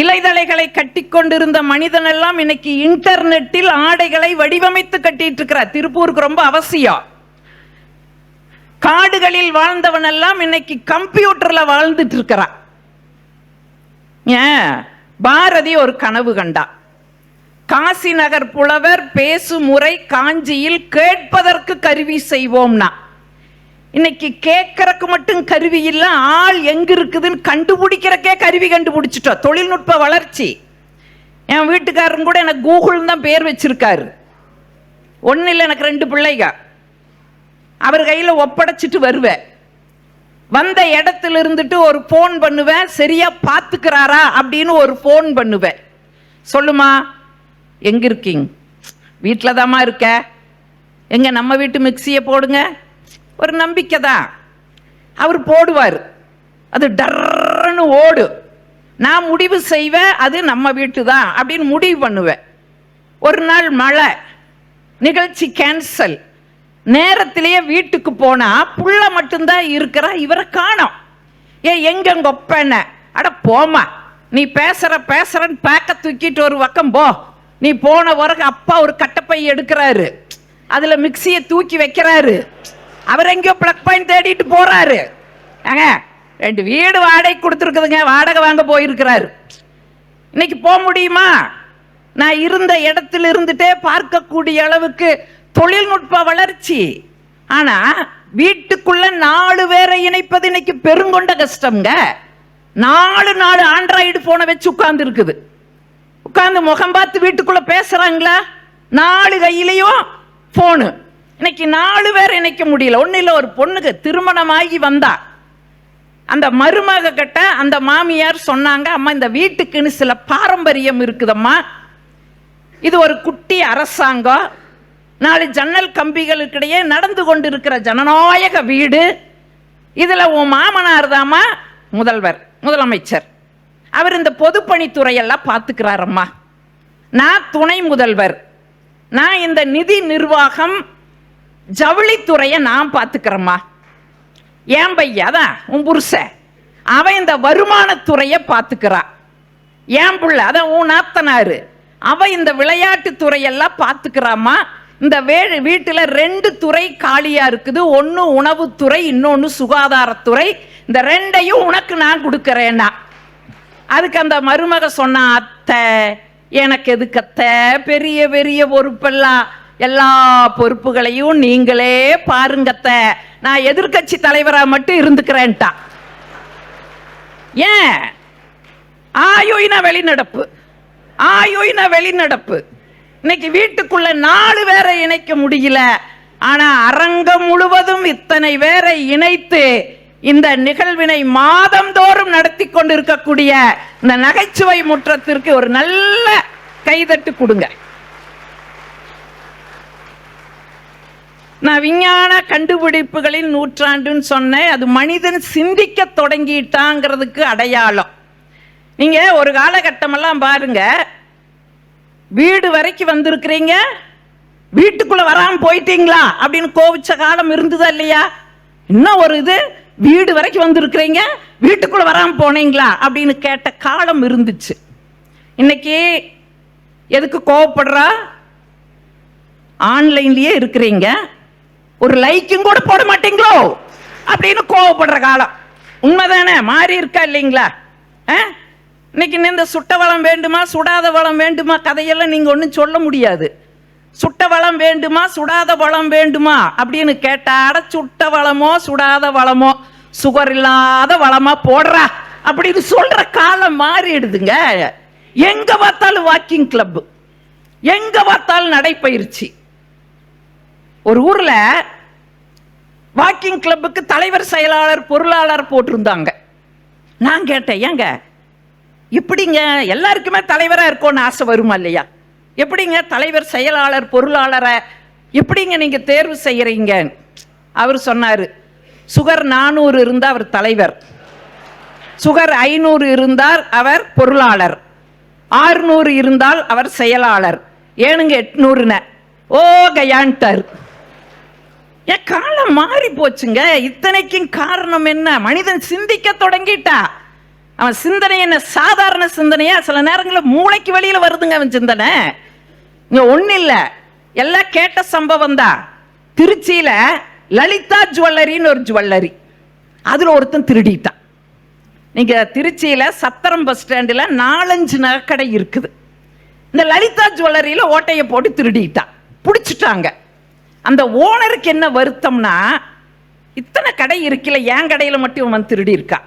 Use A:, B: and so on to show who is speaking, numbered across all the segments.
A: இலைதலைகளை கட்டி கொண்டிருந்த மனிதன் எல்லாம் இன்னைக்கு இன்டர்நெட்டில் ஆடைகளை வடிவமைத்து கட்டிட்டு இருக்கிறார் திருப்பூருக்கு ரொம்ப அவசியம். காடுகளில் வாழ்ந்தவன் எல்லாம் இன்னைக்கு கம்ப்யூட்டர்ல வாழ்ந்துட்டு இருக்கிறான் ஏன்? பாரதி ஒரு கனவு கண்டா. காசி நகர் புலவர் பேசும் முறை காஞ்சியில் கேட்பதற்கு கருவி செய்வோம்னா. இன்னைக்கு கேட்கறக்கு மட்டும் கருவி இல்லை ஆள் எங்க இருக்குதுன்னு கண்டுபிடிக்கிறக்கே கருவி கண்டுபிடிச்சிட்டோம் தொழில்நுட்ப வளர்ச்சி. என் வீட்டுக்காரரும் கூட எனக்கு கூகுள் தான் பேர் வச்சிருக்காரு. ஒன்றும் இல்லை எனக்கு ரெண்டு பிள்ளைங்க. அவர் கையில் ஒப்படைச்சிட்டு வருவேன் வந்த இடத்துல இருந்துட்டு ஒரு ஃபோன் பண்ணுவேன் சரியா பார்த்துக்கிறாரா அப்படின்னு ஒரு ஃபோன் பண்ணுவேன் சொல்லுமா எங்க இருக்கீங்க? வீட்டில் தாம்மா இருக்க? எங்க நம்ம வீட்டு மிக்சியை போடுங்க. ஒரு நம்பிக்கை தான். அவர் போடுவார். அது டர்ன்னு ஓடு. நான் முடிவு செய்வேன் அது நம்ம வீட்டு தான் அப்படின்னு முடிவு பண்ணுவேன். ஒரு நாள் மழை நிகழ்ச்சி கேன்சல் நேரத்திலேயே வீட்டுக்கு போனா புள்ள மட்டும்தான் இருக்கிறா இவரை காணோம். ஏ எங்க கொப்பன அட போமா நீ பேசுற பேசுறன்னு பேக்க தூக்கிட்டு ஒரு பக்கம் போ. நீ போன பிறகு அப்பா ஒரு கட்டப்பை எடுக்கிறாரு. அதில் மிக்சியை தூக்கி வைக்கிறாரு. அவர் எங்கேயோ பிளக் பாயிண்ட் தேடிட்டு போறாரு. ஏங்க ரெண்டு வீடு வாடகை கொடுத்துருக்குதுங்க வாடகை வாங்க போயிருக்கிறாரு. இன்னைக்கு போக முடியுமா? நான் இருந்த இடத்துல இருந்துட்டே பார்க்கக்கூடிய அளவுக்கு தொழில்நுட்ப வளர்ச்சி. ஆனா வீட்டுக்குள்ள நாலு பேரை இணைப்பது இன்னைக்கு பெருங்கொண்ட கஷ்டம்ங்க. நாலு நாலு ஆண்ட்ராய்டு போனை வச்சு உட்கார்ந்து இருக்குது உட்கார்ந்து முகம் பார்த்து வீட்டுக்குள்ள பேசுறாங்களா? நாலு கையிலையும் போனு இன்னைக்கு நாலு பேர் இணைக்க முடியல. ஒன்றும் இல்லை ஒரு பொண்ணுக்கு திருமணமாகி வந்தா. அந்த மருமக கிட்ட அந்த மாமியார் சொன்னாங்க அம்மா இந்த வீட்டுக்குன்னு சில பாரம்பரியம் இருக்குதம்மா. இது ஒரு குட்டி அரசாங்கம். நாலு ஜன்னல் கம்பிகளுக்கிடையே நடந்து கொண்டிருக்கிற ஜனநாயக வீடு. இதுல உன் மாமனார் தாம்மா முதல்வர் முதலமைச்சர். அவர் இந்த பொதுப்பணித்துறையெல்லாம் பார்த்துக்கிறாரம்மா. நான் துணை முதல்வர். நான் இந்த நிதி நிர்வாகம் ஜவுளித்துறையை நான் பார்த்துக்கிறேம்மா. ஏன் பையா? அதான் உன் புருஷ அவன் இந்த வருமானத்துறையை பார்த்துக்கிறா. ஏன் புள்ள? அதான் உன் நாத்தனாரு. அவன் இந்த விளையாட்டு துறையெல்லாம் பார்த்துக்கிறாமா இந்த வே வீட்டில் ரெண்டு துறை காலியா இருக்குது. ஒன்று உணவுத்துறை இன்னொன்று சுகாதாரத்துறை இந்த ரெண்டையும் உனக்கு நான் கொடுக்கறேன்னா. அதுக்கு அந்த மருமக சொன்ன அத்தை எனக்கு எதுக்கு அத்தை? பெரிய பெரிய பொறுப்பெல்லாம் எல்லா பொறுப்புகளையும் நீங்களே பாருங்கத்த. நான் எதிர்க்கட்சி தலைவராக மட்டும் இருந்துக்கிறேன்ட்டா. ஏன்? ஆயுயின வெளிநடப்பு. ஆயுயின வெளிநடப்பு. இன்னைக்கு வீட்டுக்குள்ள நாலு பேரை இணைக்க முடியல. ஆனா அரங்கம் முழுவதும் இத்தனை பேரை இணைத்து இந்த நிகழ்வினை மாதந்தோறும் நடத்தி கொண்டிருக்கக்கூடிய இந்த நகைச்சுவை முற்றத்திற்கு ஒரு நல்ல கைதட்டு கொடுங்க. நான் விஞ்ஞான கண்டுபிடிப்புகளின் நூற்றாண்டுன்னு சொன்னேன். அது மனிதன் சிந்திக்க தொடங்கிட்டாங்கிறதுக்கு அடையாளம். நீங்க ஒரு காலகட்டமெல்லாம் பாருங்க. வீடு வரைக்கும் வந்திருக்கிறீங்க. வீட்டுக்குள்ள வராம போயிட்டீங்களா? அப்படின்னு கோவிச்ச காலம் இருந்ததா இல்லையா? இன்னும் ஒரு இது? வீடு வரைக்கும் வந்திருக்கிறீங்க. வீட்டுக்குள்ள வராம போனீங்களா? அப்படின்னு கேட்ட காலம் இருந்துச்சு. இன்னைக்கு எதுக்கு கோவப்படுறா? ஆன்லைன்லயே இருக்கிறீங்க. ஒரு லைக்கும் கூட போட மாட்டீங்களோ? அப்படின்னு கோவப்படுற காலம். உண்மைதானே? மாறி இருக்கா இல்லைங்களா? ஆ? இன்னைக்கு இந்த சுட்ட வளம் வேண்டுமா சுடாத வளம் வேண்டுமா? கதையெல்லாம் நீங்க ஒன்றும் சொல்ல முடியாது. சுட்ட வளம் வேண்டுமா சுடாத வளம் வேண்டுமா? அப்படின்னு கேட்டாட சுட்ட வளமோ சுடாத வளமோ சுகர் இல்லாத வளமா போடுறா. அப்படின்னு சொல்ற காலம் மாறிடுதுங்க. எங்க பார்த்தாலும் வாக்கிங் கிளப் எங்க பார்த்தாலும் நடைப்பயிற்சி. ஒரு ஊர்ல வாக்கிங் கிளப்புக்கு தலைவர் செயலாளர் பொருளாளர் போட்டிருந்தாங்க. நான் கேட்டேன் ஏங்க எப்படிங்க எல்லாருக்குமே தலைவராக இருக்கோன்னு ஆசை வருமா இல்லையா? எப்படிங்க தலைவர் செயலாளர் பொருளாளரை எப்படிங்க நீங்கள் தேர்வு செய்கிறீங்க அவர் சொன்னார் சுகர் நானூறு இருந்தால் அவர் தலைவர். சுகர் ஐநூறு இருந்தால் அவர் பொருளாளர். ஆறுநூறு இருந்தால் அவர் செயலாளர். ஏனுங்க எட்நூறுன? ஓ கயான்ட்டார் ஏன் காலம் மாறி போச்சுங்க. இத்தனைக்கும் காரணம் என்ன? மனிதன் சிந்திக்க தொடங்கிட்டா. அவன் சிந்தனை என்ன? சாதாரண சிந்தனையா? சில நேரங்களில் மூளைக்கு வெளியில வருதுங்க அவன் சிந்தனை. இங்க ஒண்ணு இல்ல எல்லாம் கேட்ட சம்பவம் தான் திருச்சியில லலிதா ஜுவல்லரின்னு ஒரு ஜுவல்லரி. அதுல ஒருத்தன் திருடிட்டான். நீங்க திருச்சியில சத்திரம் பஸ் ஸ்டாண்டில் நாலஞ்சு நகைக்கடை இருக்குது. இந்த லலிதா ஜுவல்லரியில ஓட்டையை போட்டு திருடிட்டான். பிடிச்சிட்டாங்க. அந்த ஓனருக்கு என்ன வருத்தம்னா இத்தனை கடை இருக்குல்ல என் கடையில் மட்டும் இவன் திருடி இருக்கான்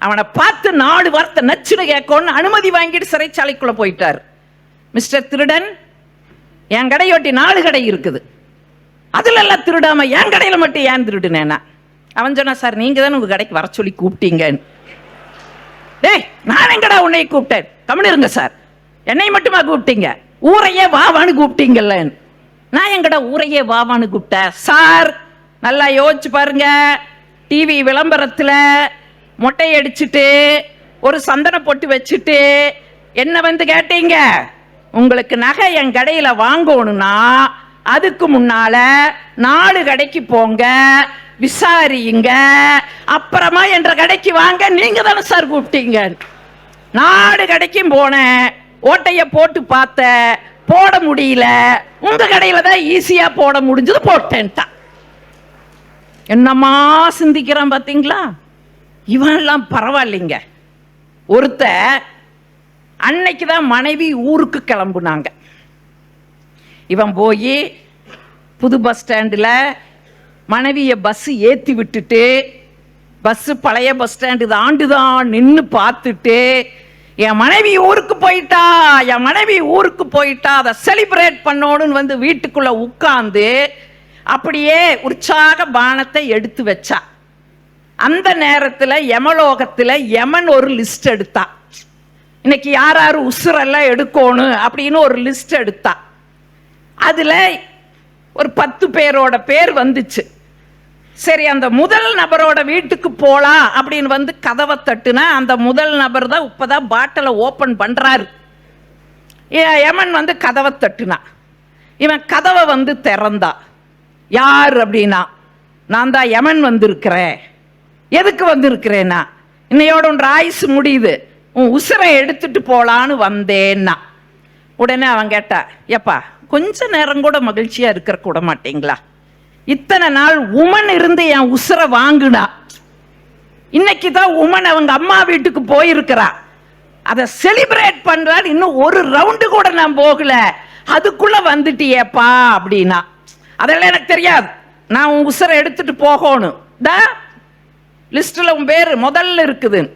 A: அவனை பார்த்து நாலு வார்த்தை நச்சுன்னு கேட்கணும்னு அனுமதி வாங்கிட்டு சிறைச்சாலைக்குள்ள போயிட்டார். மிஸ்டர் திருடன் என் கடையொட்டி நாலு கடை இருக்குது. அதுல எல்லாம் திருடாம என் கடையில மட்டும் ஏன் திருடுனேனா அவன் சொன்னா சார் நீங்க தானே உங்க கடைக்கு வர சொல்லி கூப்பிட்டீங்கன்னு. டேய் நான் எங்கடா உன்னை கூப்பிட்டேன்? கம்முன்னு இருங்க சார். என்னை மட்டுமா கூப்பிட்டீங்க? ஊரையே வாவான்னு கூப்பிட்டீங்கல்ல நான் எங்கட ஊரையே வாவான்னு கூப்பிட்டேன் சார் நல்லா யோசிச்சு பாருங்க. டிவி விளம்பரத்தில் மொட்டை அடிச்சுட்டு ஒரு சந்தன பொட்டு வச்சுட்டு என்ன வந்து கேட்டீங்க? உங்களுக்கு நகை என் கடையில் வாங்கணும்னா அதுக்கு முன்னால நாலு கடைக்கு போங்க விசாரியுங்க. அப்புறமா என்ற கடைக்கு வாங்க நீங்க தானே சார் கூப்பிட்டீங்க. நாலு கடைக்கும் போனேன். ஓட்டைய போட்டு பார்த்த போட முடியல. உங்க கடையில தான் ஈஸியா போட முடிஞ்சது போட்டேன்ட்டான் என்னம்மா சிந்திக்கிறான் பாத்தீங்களா? இவன்லாம் பரவாயில்லைங்க. ஒருத்த அன்னைக்கு தான் மனைவி ஊருக்கு கிளம்புனாங்க. இவன் போய் புது பஸ் ஸ்டாண்டில் மனைவியை பஸ் ஏற்றி விட்டுட்டு பஸ்ஸு பழைய பஸ் ஸ்டாண்டு தாண்டு தான் நின்று பார்த்துட்டு என் மனைவி ஊருக்கு போயிட்டா என் மனைவி ஊருக்கு போயிட்டா அதை செலிப்ரேட் பண்ணோன்னு வந்து வீட்டுக்குள்ள உட்காந்து அப்படியே உற்சாக பானத்தை எடுத்து வச்சா. அந்த நேரத்தில் யமலோகத்தில் யமன் ஒரு லிஸ்ட் எடுத்தா. இன்னைக்கு யார் யார் உசுரெல்லாம் எடுக்கணும் அப்படின்னு ஒரு லிஸ்ட் எடுத்தா. அதில் ஒரு பத்து பேரோட பேர் வந்துச்சு. சரி அந்த முதல் நபரோட வீட்டுக்கு போகலாம் அப்படின்னு வந்து கதவை தட்டுனா அந்த முதல் நபர் தான் இப்போ தான் பாட்டிலை ஓப்பன் பண்ணுறாரு யமன் வந்து கதவை தட்டுனா. இவன் கதவை வந்து திறந்தா. யார் அப்படின்னா நான் தான் யமன் வந்திருக்கிறேன். எதுக்கு வந்திருக்கிறேன்னா இன்னையோட ஒன்று ஆயுசு முடியுது. உன் உசுரை எடுத்துட்டு போகலான்னு வந்தேன்னா. உடனே அவன் கேட்டா எப்பா கொஞ்ச நேரம் கூட மகிழ்ச்சியாக இருக்கிற கூட மாட்டீங்களா? இத்தனை நாள் உமன் இருந்து என் உசுரை வாங்கினா இன்னைக்கு தான் உமன் அவங்க அம்மா வீட்டுக்கு போயிருக்கிறா. அதை செலிப்ரேட் பண்றாரு இன்னும் ஒரு ரவுண்டு கூட நான் போகல. அதுக்குள்ள வந்துட்டியேப்பா அப்படின்னா. அதெல்லாம் எனக்கு தெரியாது. நான் உன் உசுரை எடுத்துட்டு போகணும். தா லிஸ்ட்டில் உன் பேர் முதல்ல இருக்குதுன்னு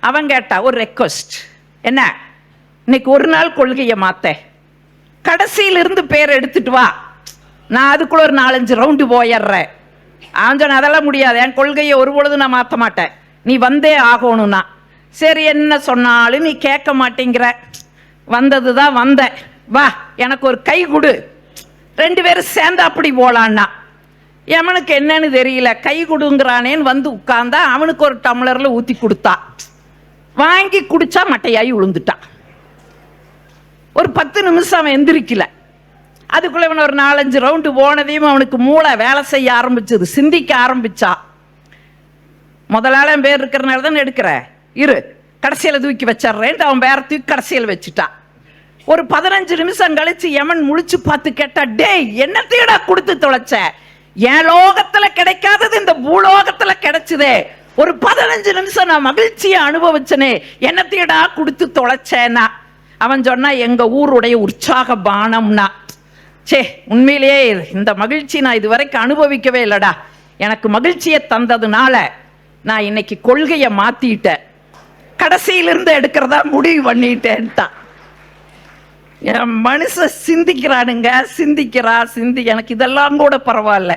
A: அவன் கேட்டா ஒரு ரெக்வஸ்ட் என்ன? இன்னைக்கு ஒரு நாள் கொள்கையை மாத்த கடைசியிலிருந்து பேர் எடுத்துட்டு வா. நான் அதுக்குள்ள ஒரு நாலஞ்சு ரவுண்டு போயிடுறேன். அவன் சொன்ன அதெல்லாம் முடியாது. என் கொள்கையை ஒரு பொழுது நான் மாற்ற மாட்டேன். நீ வந்தே ஆகணும்னா. சரி என்ன சொன்னாலும் நீ கேட்க மாட்டேங்கிற. வந்தது தான் வந்தேன். வா எனக்கு ஒரு கை கொடு. ரெண்டு பேரும் சேர்ந்து அப்படி போலான்னா. எவனுக்கு என்னன்னு தெரியல. கை கொடுங்கிறானேன்னு வந்து உட்கார்ந்தா அவனுக்கு ஒரு டம்ளரில் ஊற்றி கொடுத்தா. வாங்கி குடிச்சா மட்டையாகி விழுந்துட்டான் ஒரு பத்து நிமிஷம் அவன் எந்திரிக்கல. அதுக்குள்ளே இவன் ஒரு நாலஞ்சு ரவுண்டு போனதையும் அவனுக்கு மூளை வேலை செய்ய ஆரம்பிச்சது. சிந்திக்க ஆரம்பிச்சா. முதலாளன் பேர் இருக்கிறனால தான் எடுக்கிற? இரு கடைசியில் தூக்கி வச்சிட்றேன்ட்டு அவன் பேர தூக்கி கடைசியில் வச்சுட்டான் ஒரு பதினஞ்சு நிமிஷம் கழிச்சு எமன் முழிச்சு பார்த்து கேட்டா டேய் என்னத்தையடா கொடுத்து தொலைச்ச? என் லோகத்துல கிடைக்காதது இந்த பூலோகத்துல கிடைச்சதே. ஒரு பதினஞ்சு நிமிஷம் நான் மகிழ்ச்சியை அனுபவிச்சனே. என்னத்தையடா கொடுத்து தொலைச்சேனா அவன் சொன்னா எங்க ஊருடைய உற்சாக பானம்னா. சே உண்மையிலேயே இந்த மகிழ்ச்சி நான் இது வரைக்கும் அனுபவிக்கவே இல்லடா. எனக்கு மகிழ்ச்சியை தந்ததுனால நான் இன்னைக்கு கொள்கையை மாத்திட்டேன். கடைசியிலிருந்து எடுக்கிறதா முடிவு பண்ணிட்டேன்ட்டான் என் மனுஷ சிந்திக்கிறானுங்க சிந்திக்கிறா சிந்தி எனக்கு இதெல்லாம் கூட பரவாயில்ல.